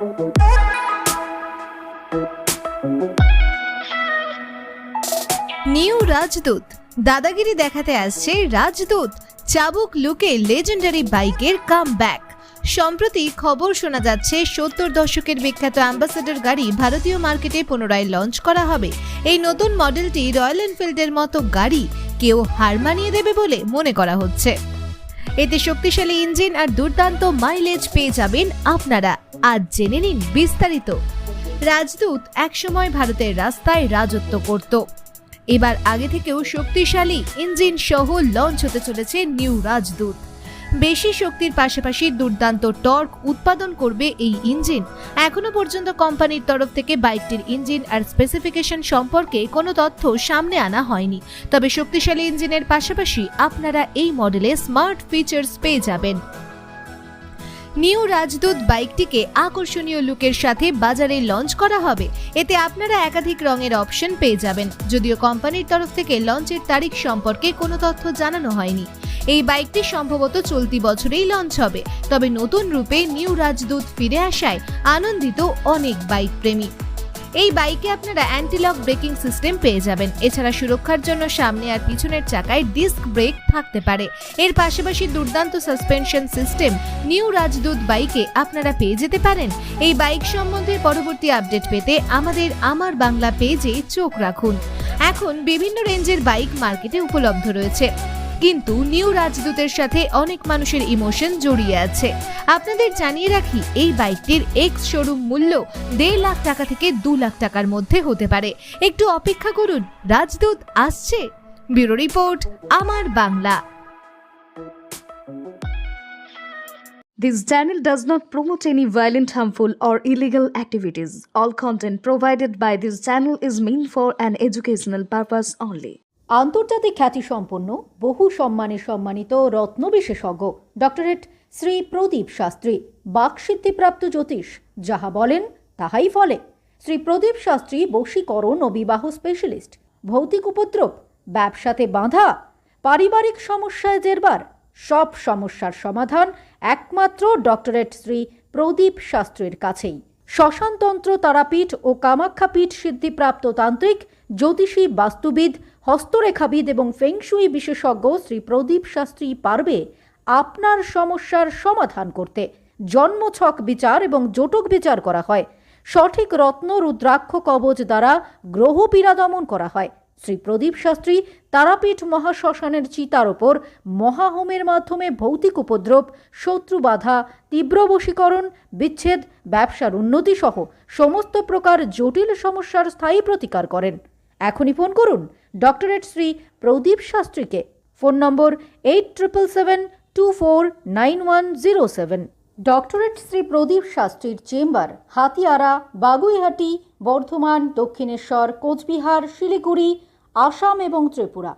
New Rajdoot. দাদাগিরি দেখাতে আসছে রাজদূত চাবুক লুকে লেজেন্ডারি বাইকের কাম ব্যাক সম্প্রতি খবর শোনা যাচ্ছে, সত্তর দশকের বিখ্যাত অ্যাম্বাসেডর গাড়ি ভারতীয় মার্কেটে পুনরায় লঞ্চ করা হবে। এই নতুন মডেলটি রয়্যাল এনফিল্ডের মতো গাড়ি কেউ হার মানিয়ে দেবে বলে মনে করা হচ্ছে। এতে শক্তিশালী ইঞ্জিন আর দুর্দান্ত মাইলেজ পেয়ে যাবেন আপনারা। আজ জেনে নিন বিস্তারিত। রাজদূত একসময় ভারতের রাস্তায় রাজত্ব করত। এবার আগে থেকেও শক্তিশালী ইঞ্জিন সহ লঞ্চ হতে চলেছে নিউ রাজদূত। বেশি শক্তির পাশাপাশি দুর্দান্ত টর্ক উৎপাদন করবে এই ইঞ্জিন। এখনও পর্যন্ত কোম্পানির তরফ থেকে বাইকটির ইঞ্জিন আর স্পেসিফিকেশন সম্পর্কে কোনো তথ্য সামনে আনা হয়নি। তবে শক্তিশালী ইঞ্জিনের পাশাপাশি আপনারা এই মডেলে স্মার্ট ফিচার্স পেয়ে যাবেন। নিউ রাজদূত বাইকটিকে আকর্ষণীয় লুকের সাথে বাজারে লঞ্চ করা হবে। এতে আপনারা একাধিক রঙের অপশন পেয়ে যাবেন। যদিও কোম্পানির তরফ থেকে লঞ্চের তারিখ সম্পর্কে কোনো তথ্য জানানো হয়নি। এই বাইকটি সম্ভবত চলতি বছরেই লঞ্চ হবে। তবে নতুন রূপে নিউ রাজদূত ফিরে আসায় আনন্দিত অনেক বাইক প্রেমী এই বাইকে আপনারা অ্যান্টিলক ব্রেকিং সিস্টেম পেয়ে যাবেন। এছাড়া সুরক্ষার জন্য সামনে আর পিছনের চাকায় ডিস্ক ব্রেক থাকতে পারে। এর পাশাপাশি দুর্দান্ত সাসপেনশন সিস্টেম নিউ রাজদূত বাইকে আপনারা পেয়ে যেতে পারেন। এই বাইক সম্বন্ধে পরবর্তী আপডেট পেতে আমাদের আমার বাংলা পেজে চোখ রাখুন। এখন বিভিন্ন রেঞ্জের বাইক মার্কেটে উপলব্ধ রয়েছে। কিন্তু নিউ রাজদূতের সাথে অনেক মানুষের ইমোশন জড়িয়ে আছে আপনাদের জানিয়ে রাখি এই বাইকটির এক্স শোরুম মূল্য দেড় লাখ টাকা থেকে দু লাখ টাকার মধ্যে হতে পারে একটু অপেক্ষা করুন রাজদূত আসছে ব্যুরো রিপোর্ট আমার Bangla This channel does not promote any violent, harmful, or illegal activities. All content provided by this channel is meant for an educational purpose only. আন্তর্জাতিক খ্যাতিসম্পন্ন, বহু সম্মানে সম্মানিত রত্ন বিশেষজ্ঞ ডক্টরেট শ্রী প্রদীপ শাস্ত্রী, বাকসিদ্ধিপ্রাপ্ত জ্যোতিষ, যাহা বলেন, তাহাই ফলে। শ্রী প্রদীপ শাস্ত্রী বশীকরণ ও বিবাহ স্পেশালিস্ট ভৌতিক উপদ্রব, ব্যবসাতে বাঁধা, পারিবারিক সমস্যায় জেরবার, সব সমস্যার সমাধান একমাত্র ডক্টরেট শ্রী প্রদীপ শাস্ত্রীর কাছেই। শ্মশানতন্ত্র তারাপীঠ ও কামাখ্যাপীঠ সিদ্ধিপ্রাপ্ত তান্ত্রিক, জ্যোতিষী বাস্তুবিদ হস্তরেখাবিদ এবং ফেংশুই বিশেষজ্ঞ শ্রী প্রদীপ শাস্ত্রী পারবে আপনার সমস্যার সমাধান করতে। জন্মছক বিচার এবং জটক বিচার করা হয়। সঠিক রত্ন, রুদ্রাক্ষ কবচ দ্বারা গ্রহ পীড়া দমন করা হয়। শ্রী প্রদীপ শাস্ত্রী তারাপীঠ মহাশ্মশানের চিতার ওপর মহাহোমের মাধ্যমে ভৌতিক উপদ্রব, শত্রু বাধা, তীব্র বশীকরণ, বিচ্ছেদ, ব্যবসার উন্নতি সহ সমস্ত প্রকার জটিল সমস্যার স্থায়ী প্রতিকার করেন। এখনই ফোন করুন doctorate Shri Pradeep শাস্ত্রীকে। Phone number eight triple seven two four nine one zero seven doctorate Shri Pradeep শাস্ত্রীর chamber, Hatiara, Baguiati, Bardhaman, Dakshineswar, Cooch Behar, Siliguri, Assam এবং ত্রিপুরা।